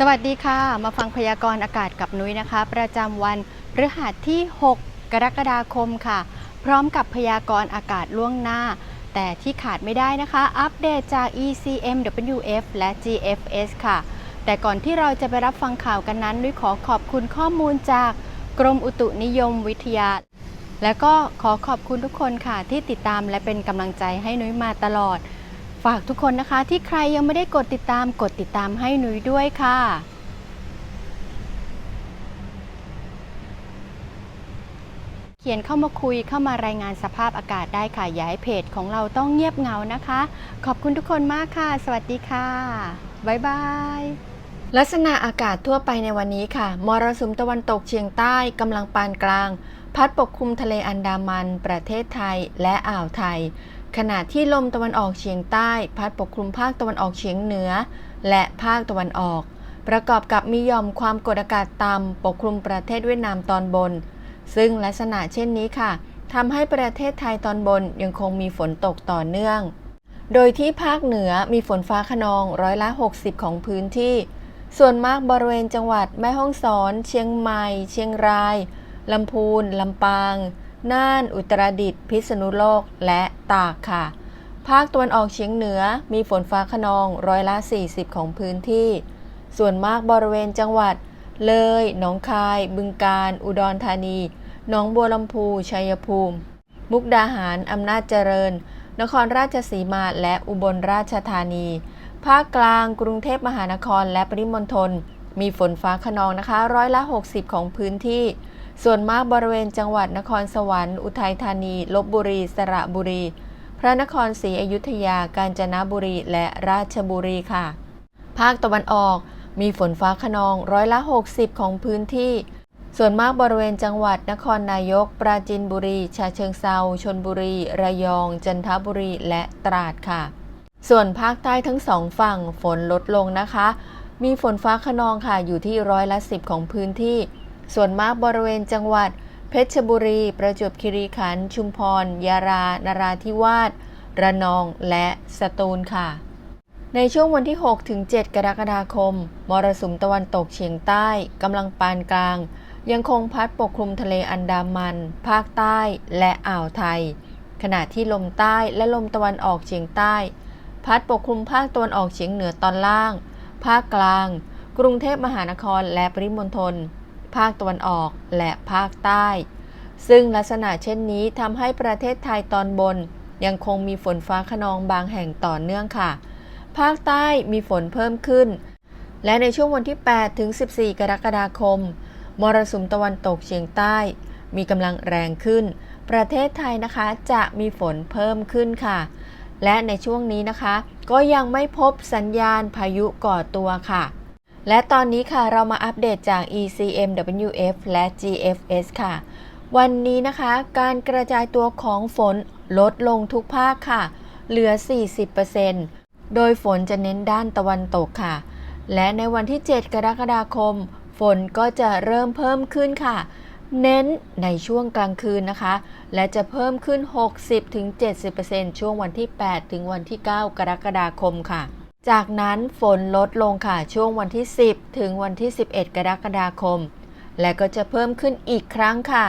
สวัสดีค่ะ มาฟังพยากรณ์อากาศกับนุ้ยนะคะ ประจำวันพฤหัสที่ 6 กรกฎาคมค่ะ พร้อมกับพยากรณ์อากาศล่วงหน้า แต่ที่ขาดไม่ได้นะคะ อัปเดตจาก ECMWF และ GFS ค่ะ แต่ก่อนที่เราจะไปรับฟังข่าวกันนั้นนุ้ยขอขอบคุณข้อมูลจากกรมอุตุนิยมวิทยา และก็ขอขอบคุณทุกคนค่ะที่ติดตามและเป็นกำลังใจให้นุ้ยมาตลอด ฝากทุกคนนะคะที่ใครยังไม่ได้กดติดตามกดติดตามให้หนุ้ยด้วยค่ะ เขียนเข้ามาคุยเข้ามารายงานสภาพอากาศได้ค่ะอย่าให้เพจของเราต้องเงียบเหงานะคะ ขอบคุณทุกคนมากค่ะ สวัสดีค่ะบ๊ายบายลักษณะอากาศทั่วไปในวันนี้ค่ะ มรสุมตะวันตกเฉียงใต้กำลังปานกลาง พัดปกคลุมทะเลอันดามัน ประเทศไทยและอ่าวไทย ขณะที่ลมตะวันออกเฉียงใต้ พัดปกคลุมภาคตะวันออกเฉียงเหนือ และภาคตะวันออก ประกอบกับมีย่อมความกดอากาศต่ำปกคลุมประเทศเวียดนามตอนบน ซึ่งลักษณะเช่นนี้ค่ะทำให้ประเทศไทยตอนบนยังคงมีฝนตกต่อเนื่อง โดยที่ภาคเหนือมีฝนฟ้าขนองร้อยละ 60 ของพื้นที่ ส่วนมากบริเวณจังหวัดแม่ฮ่องสอน เชียงใหม่ เชียงรายลำพูนลำปาง น่าน อุตรดิตถ์ พิษณุโลก และตากค่ะ ภาคตะวันออกเฉียงเหนือมีฝนฟ้าขนองร้อยละ 40 ของพื้นที่ ส่วนมากบริเวณจังหวัด เลย หนองคาย บึงกาฬ อุดรธานี หนองบัวลำพู ชัยภูมิ มุกดาหาร อำนาจเจริญ นครราชสีมา และอุบลราชธานี ภาคกลาง กรุงเทพมหานคร และปริมณฑล มีฝนฟ้าขนองนะคะ ร้อยละ 60 ของพื้นที่ ส่วนมากบริเวณจังหวัดนครสวรรค์ อุทัยธานี ลบบุรี สระบุรี พระนครศรีอยุธยา กาญจนบุรี และราชบุรีค่ะ ภาคตะวันออก มีฝนฟ้าขนองร้อยละ 60 ของพื้นที่ ส่วนมากบริเวณจังหวัดนครนายก ปราจีนบุรี ชาเชิงเซา ชนบุรี ระยอง จันทบุรี และตราดค่ะ ส่วนภาคใต้ทั้งสองฝั่งฝนลดลงนะคะ มีฝนฟ้าขนองค่ะอยู่ที่ร้อยละ 10 ของพื้นที่ ส่วนมากบริเวณจังหวัด เพชรบุรี ประจวบคีรีขันธ์ ชุมพร ยารา นราธิวาส ระนอง และสตูลค่ะ ในช่วงวันที่ 6 ถึง 7 กรกฎาคม มรสุมตะวันตกเฉียงใต้กำลังปานกลาง ยังคงพัดปกคลุมทะเลอันดามัน ภาคใต้ และอ่าวไทย ขณะที่ลมใต้และลมตะวันออกเฉียงใต้ พัดปกคลุมภาคตะวันออกเฉียงเหนือตอนล่าง ภาคกลาง กรุงเทพมหานคร และปริมณฑล ภาคตะวันออกและภาคใต้ ซึ่งลักษณะเช่นนี้ทำให้ประเทศไทยตอนบน ยังคงมีฝนฟ้าขนองบางแห่งต่อเนื่องค่ะ ภาคใต้มีฝนเพิ่มขึ้น และในช่วงวันที่ 8 ถึง 14 กรกฎาคม มรสุมตะวันตกเฉียงใต้ มีกำลังแรงขึ้น ประเทศไทยนะคะจะมีฝนเพิ่มขึ้นค่ะ และในช่วงนี้นะคะ ก็ยังไม่พบสัญญาณพายุก่อตัวค่ะ และตอนนี้ค่ะเรามาอัปเดตจาก ECMWF และ GFS ค่ะ วันนี้นะคะการกระจายตัวของฝนลดลงทุกภาคค่ะ เหลือ 40%โดยฝนจะเน้นด้านตะวันตกค่ะ และในวันที่ 7 กรกฎาคม ฝนก็จะเริ่มเพิ่มขึ้นค่ะ เน้นในช่วงกลางคืนนะคะ และจะเพิ่มขึ้น 60-70%ช่วงวันที่ 8 ถึงวันที่ 9 กรกฎาคมค่ะ จากนั้นฝนลดลงค่ะช่วงวันที่ 10 ถึงวันที่ 11 กรกฎาคม และก็จะเพิ่มขึ้นอีกครั้งค่ะ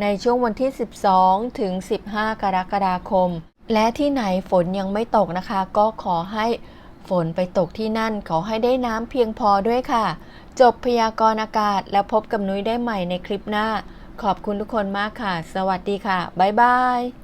ในช่วงวันที่ 12 ถึง 15 กรกฎาคม และที่ไหนฝนยังไม่ตกนะคะ ก็ขอให้ฝนไปตกที่นั่น ขอให้ได้น้ำเพียงพอด้วยค่ะ จบพยากรณ์อากาศแล้วพบกับนุ้ยได้ใหม่ในคลิปหน้า ขอบคุณทุกคนมากค่ะ สวัสดีค่ะ บ๊ายบาย